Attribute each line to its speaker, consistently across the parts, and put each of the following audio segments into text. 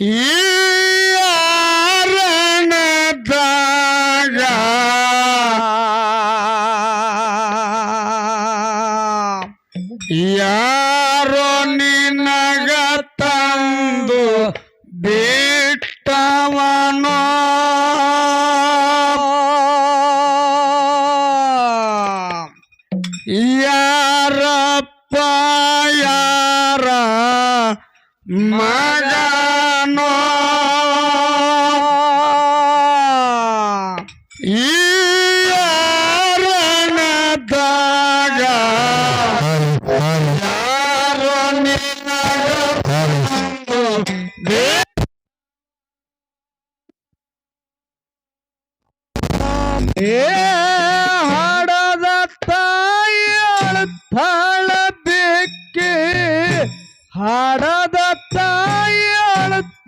Speaker 1: ಈ ಅರಣದಾಗ ಯಾರೋ ನಿನಗ ತಂದು ಬಿಟ್ಟವನೋ? ಯಾರಪ್ಪ ಯಾರ ಮಗನೋ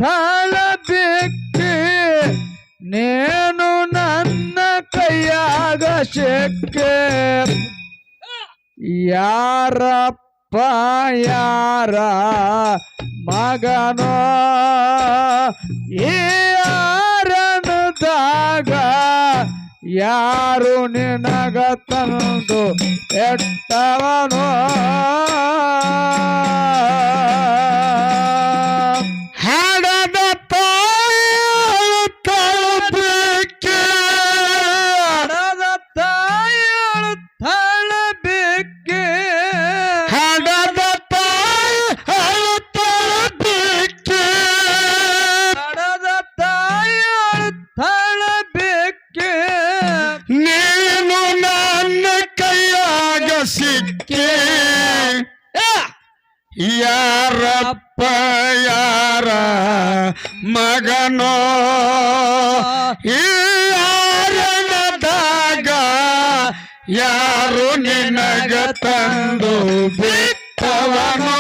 Speaker 1: ತಾಳ ಬೆಕ್ಕೆ ನೇನು ನನ್ನ ಕೈಯಾಗ ಶಕ್ಕೆ. ಯಾರಪ್ಪ ಯಾರ ಮಗನೋ? ಯಾರನದಾಗ ಯಾರು ನಿನಗ ತಂದು ಎಟ್ಟವನೋ ಯಾರಪ್ಪ ಯಾರ ಮಗನೋ? ಯಾರನದಾಗ ಯಾರು ನಿನಗ ತಂದು ಬಿಟ್ಟವನೋ?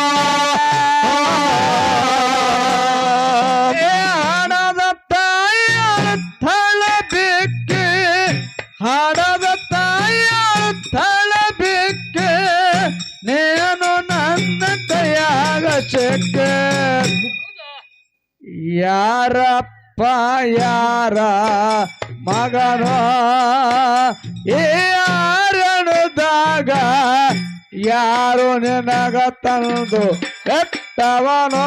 Speaker 1: ಯಾರಪ್ಪ ಯಾರ ಮಗನೋ? ಈ ಯಾರಣದಾಗ ಯಾರು ನಿನಗ ತಂದು ಎತ್ತವನೋ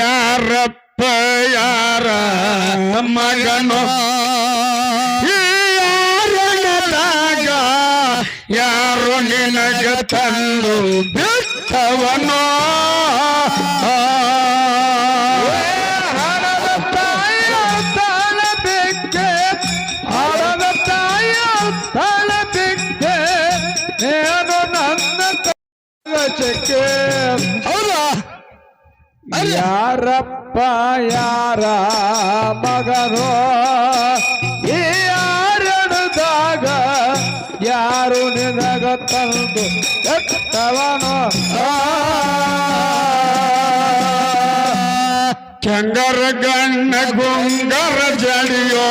Speaker 1: ಯಾರಪ್ಪ ಯಾರ ಮಗನೋ? ಯಾರು ನಿನಗ ತಂದು ಬಿಟ್ಟವನೋ? ಹಣದ ಯಾರಪ್ಪ ಯಾರ ಮಗನೋ? ಈ ಯಾರದಾಗ ಯಾರು ನಿನಗ ತಂದು ಎತ್ತವನೋ ಚಂಗರ ಗಣ್ಣ ಗುಂಗರ ಜಡಿಯೋ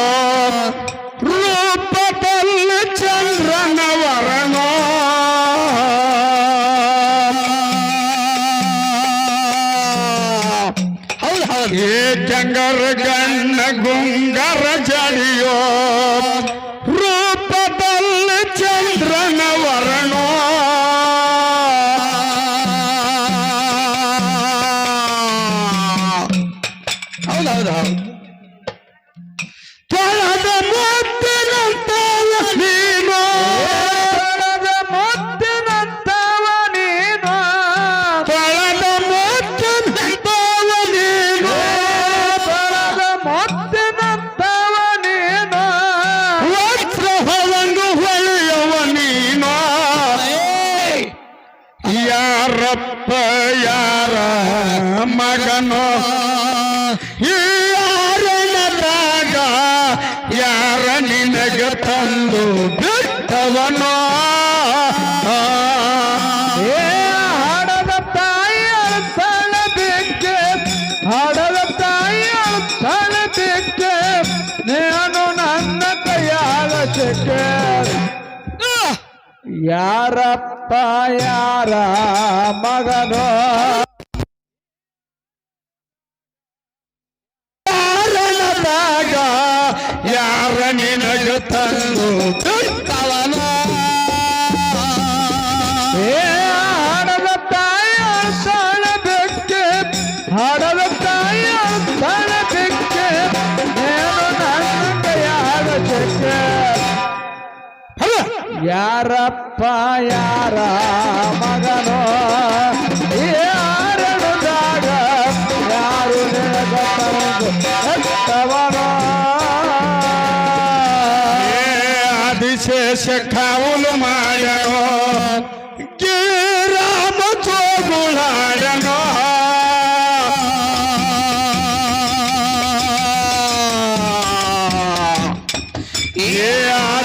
Speaker 1: ಯಾರಪ್ಪ ಯಾರ ಮಗನೋ? ಈ
Speaker 2: ಯಾರಪ್ಪ ಯಾರ ಮಗನೋ
Speaker 1: ಕಾರಣದಾಗ ಯಾರ ನಿನಗೆ ತಂದು ಬಿಟ್ಟವನೋ?
Speaker 2: ಏ ಹಡದ ತಾಯ ಸಣ ಬೆಕ್ಕೆ ಯಾರಪ್ಪ ಯಾರ ಮಗನೋ? ಯಾರದಾಗ ಯಾರು
Speaker 1: ಏ ಆದಿಶೇಷ ಕಾವಲು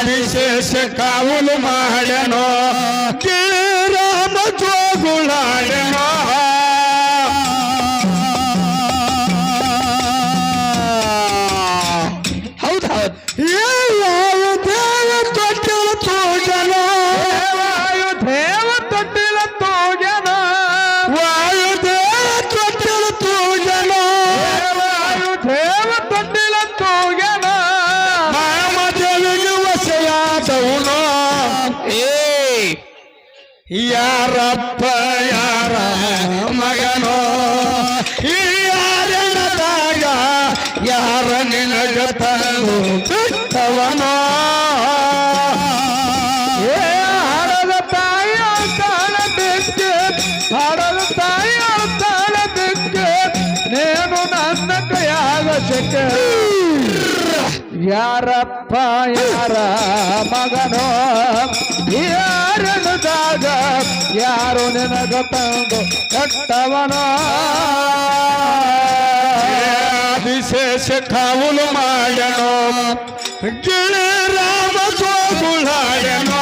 Speaker 1: ಆದಿಶೇಷ ಕಾವಲು ಮಾಡನೋ? ಗಿರಾಮ ಚೋಗುಳಾಡನೋ ಹೌದು ಹೌದು. ವಶಯಾದವನು ಏ ಯಾರಪ್ಪ ಯಾರ ಮಗನೋ
Speaker 2: ಯಾರಪ್ಪ ಯಾರ ಮಗನೋ? ಯಾರದಾಗ ಯಾರು ನಿನಗ ತಂದು ಕಟ್ಟವನೋ?
Speaker 1: ವಿಶೇಷ ಕಾವಲು ಮಾಡನೋ ಗಿಳಿ ರಾಮ ಸೋಗುಳಾಡನೋ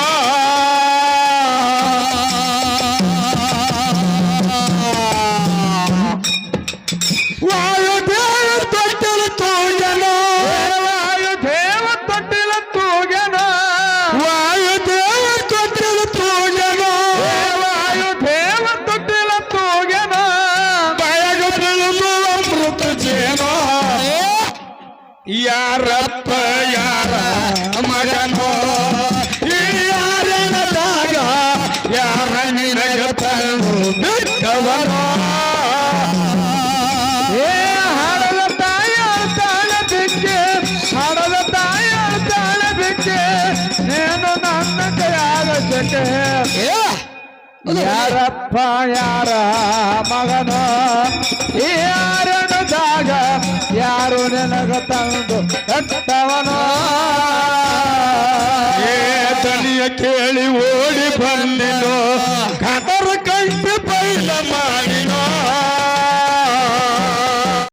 Speaker 1: ಯಾರಪ್ಪ ಯಾರ ಮಗನೋ? ಈ ಯಾರಣದಾಗ ಯಾರ ನಿನಗ ತಂದು ಬಿಟ್ಟವನೋ
Speaker 2: ಏ ಹಡದ ತಾಯ ತಾಳ ಬಿಕ್ಕೆ ಹಡದ ತಾಯ ತಾಳ ಬಿಕ್ಕೆ ನೇನು ನನ್ನ ಕೈಯಾಗ ಚೆಕ್ಕೆ ಯಾರಪ್ಪ ಯಾರ ಮಗನೋ? ಯಾರನದಾಗ ಯಾರು ನನಗ ತಂದು ಕಟ್ಟವನೋ?
Speaker 1: ಏ ತನಿಯ ಕೇಳಿ ಓಡಿ ಬಂದಿನೋ? ಕದರ